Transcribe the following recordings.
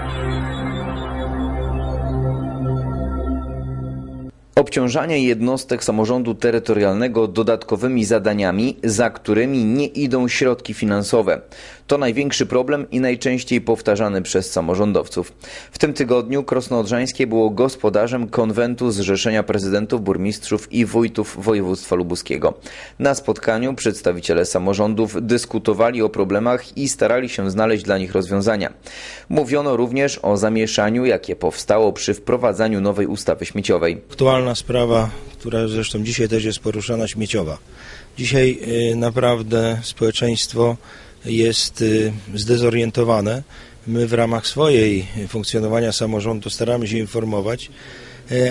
Thank you. Obciążanie jednostek samorządu terytorialnego dodatkowymi zadaniami, za którymi nie idą środki finansowe. To największy problem i najczęściej powtarzany przez samorządowców. W tym tygodniu Krosno Odrzańskie było gospodarzem konwentu Zrzeszenia Prezydentów, Burmistrzów i Wójtów Województwa Lubuskiego. Na spotkaniu przedstawiciele samorządów dyskutowali o problemach i starali się znaleźć dla nich rozwiązania. Mówiono również o zamieszaniu, jakie powstało przy wprowadzaniu nowej ustawy śmieciowej. aktualna sprawa, która zresztą dzisiaj też jest poruszana, śmieciowa. Dzisiaj y, naprawdę społeczeństwo jest y, zdezorientowane. My w ramach swojej funkcjonowania samorządu staramy się informować,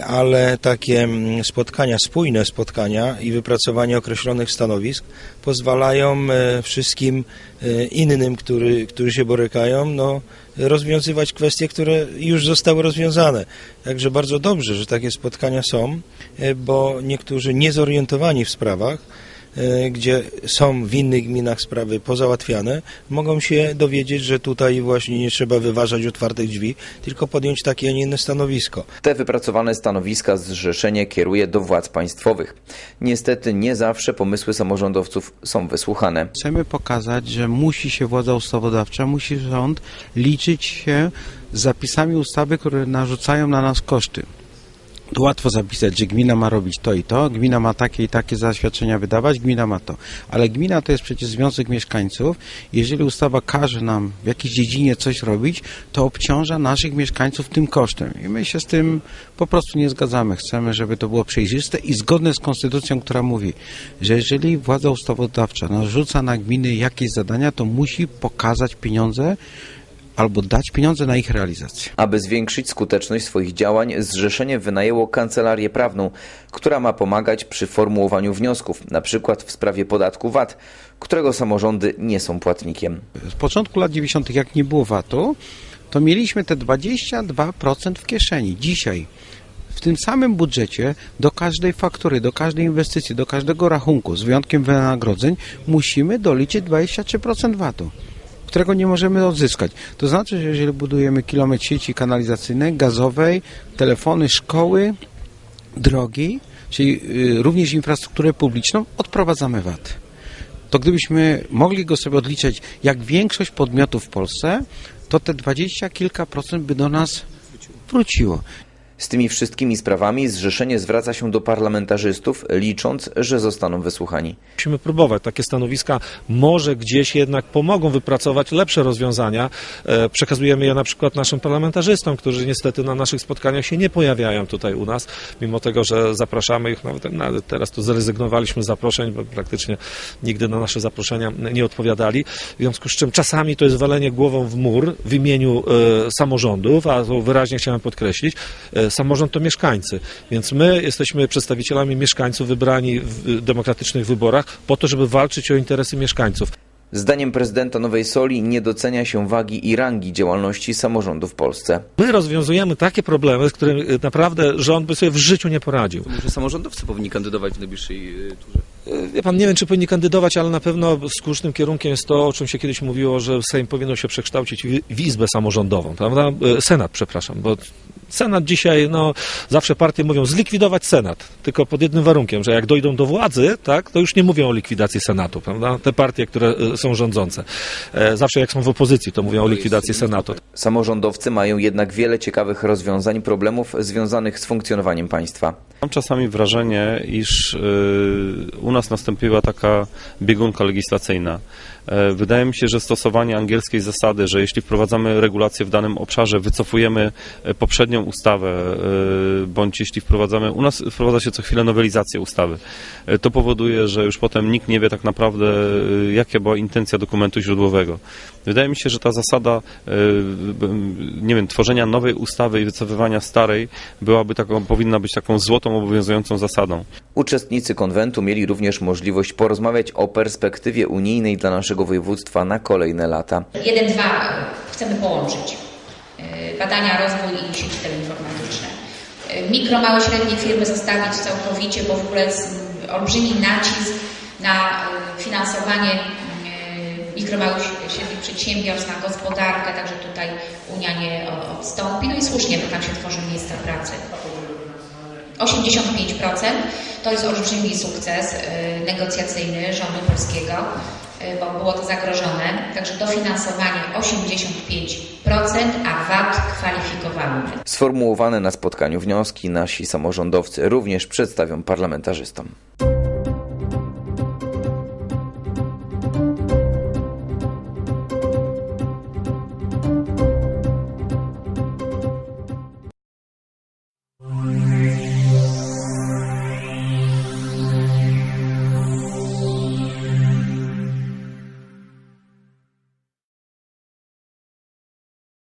ale takie mm, spotkania, spójne spotkania i wypracowanie określonych stanowisk pozwalają y, wszystkim y, innym, który, którzy się borykają, no, rozwiązywać kwestie, które już zostały rozwiązane. Także bardzo dobrze, że takie spotkania są, bo niektórzy niezorientowani w sprawach, gdzie są w innych gminach sprawy pozałatwiane, mogą się dowiedzieć, że tutaj właśnie nie trzeba wyważać otwartych drzwi, tylko podjąć takie, a nie inne stanowisko. Te wypracowane stanowiska zrzeszenie kieruje do władz państwowych. Niestety nie zawsze pomysły samorządowców są wysłuchane. Chcemy pokazać, że musi się władza ustawodawcza, musi rząd liczyć się z zapisami ustawy, które narzucają na nas koszty. Tu łatwo zapisać, że gmina ma robić to i to, gmina ma takie i takie zaświadczenia wydawać, gmina ma to. Ale gmina to jest przecież związek mieszkańców. Jeżeli ustawa każe nam w jakiejś dziedzinie coś robić, to obciąża naszych mieszkańców tym kosztem. I my się z tym po prostu nie zgadzamy. Chcemy, żeby to było przejrzyste i zgodne z konstytucją, która mówi, że jeżeli władza ustawodawcza narzuca na gminy jakieś zadania, to musi pokazać pieniądze albo dać pieniądze na ich realizację. Aby zwiększyć skuteczność swoich działań, zrzeszenie wynajęło kancelarię prawną, która ma pomagać przy formułowaniu wniosków, na przykład w sprawie podatku VAT, którego samorządy nie są płatnikiem. Z początku lat 90., jak nie było VAT-u, to mieliśmy te 22% w kieszeni. Dzisiaj w tym samym budżecie do każdej faktury, do każdej inwestycji, do każdego rachunku, z wyjątkiem wynagrodzeń, musimy doliczyć 23% VAT-u którego nie możemy odzyskać. To znaczy, że jeżeli budujemy kilometr sieci kanalizacyjnej, gazowej, telefony, szkoły, drogi, czyli y, również infrastrukturę publiczną, odprowadzamy VAT. To gdybyśmy mogli go sobie odliczać jak większość podmiotów w Polsce, to te dwadzieścia kilka procent by do nas wróciło. Z tymi wszystkimi sprawami zrzeszenie zwraca się do parlamentarzystów, licząc, że zostaną wysłuchani. Musimy próbować. Takie stanowiska może gdzieś jednak pomogą wypracować lepsze rozwiązania. E, Przekazujemy je na przykład naszym parlamentarzystom, którzy niestety na naszych spotkaniach się nie pojawiają tutaj u nas, mimo tego, że zapraszamy ich. Nawet nawet teraz to zrezygnowaliśmy z zaproszeń, bo praktycznie nigdy na nasze zaproszenia nie odpowiadali. W związku z czym czasami to jest walenie głową w mur w imieniu e, samorządów, a to wyraźnie chciałem podkreślić. Samorząd to mieszkańcy, więc my jesteśmy przedstawicielami mieszkańców wybrani w demokratycznych wyborach po to, żeby walczyć o interesy mieszkańców. Zdaniem prezydenta Nowej Soli nie docenia się wagi i rangi działalności samorządu w Polsce. My rozwiązujemy takie problemy, z którymi y, naprawdę rząd by sobie w życiu nie poradził. Może samorządowcy powinni kandydować w najbliższej y, turze? Y, Wie pan, nie wiem, czy powinni kandydować, ale na pewno słusznym kierunkiem jest to, o czym się kiedyś mówiło, że Sejm powinno się przekształcić w w izbę samorządową, prawda? Senat, przepraszam, bo Senat dzisiaj, no, zawsze partie mówią zlikwidować Senat, tylko pod jednym warunkiem, że jak dojdą do władzy, tak, to już nie mówią o likwidacji Senatu, prawda? Te partie, które y, są rządzące. E, Zawsze jak są w opozycji, to mówią o likwidacji Senatu. Samorządowcy mają jednak wiele ciekawych rozwiązań problemów związanych z funkcjonowaniem państwa. Mam czasami wrażenie, iż y, u nas nastąpiła taka biegunka legislacyjna. E, Wydaje mi się, że stosowanie angielskiej zasady, że jeśli wprowadzamy regulację w danym obszarze, wycofujemy e, poprzednią ustawę, e, bądź jeśli wprowadzamy, u nas wprowadza się co chwilę nowelizację ustawy. E, To powoduje, że już potem nikt nie wie tak naprawdę, e, jaka była intencja dokumentu źródłowego. Wydaje mi się, że ta zasada, nie wiem, tworzenia nowej ustawy i wycofywania starej byłaby taką, powinna być taką złotą obowiązującą zasadą. Uczestnicy konwentu mieli również możliwość porozmawiać o perspektywie unijnej dla naszego województwa na kolejne lata. Jeden, dwa chcemy połączyć. Badania, rozwój i sieci teleinformatyczne. Y, Mikro, małe, średnie firmy zostawić całkowicie, bo w ogóle jest olbrzymi nacisk na y, finansowanie y, mikro, małych średnich przedsiębiorstw, na gospodarkę, także tutaj Unia nie odstąpi. No i słusznie, bo tam się tworzą miejsca pracy. 85% to jest olbrzymi sukces negocjacyjny rządu polskiego, bo było to zagrożone. Także dofinansowanie 85%, a VAT kwalifikowalny. Sformułowane na spotkaniu wnioski nasi samorządowcy również przedstawią parlamentarzystom.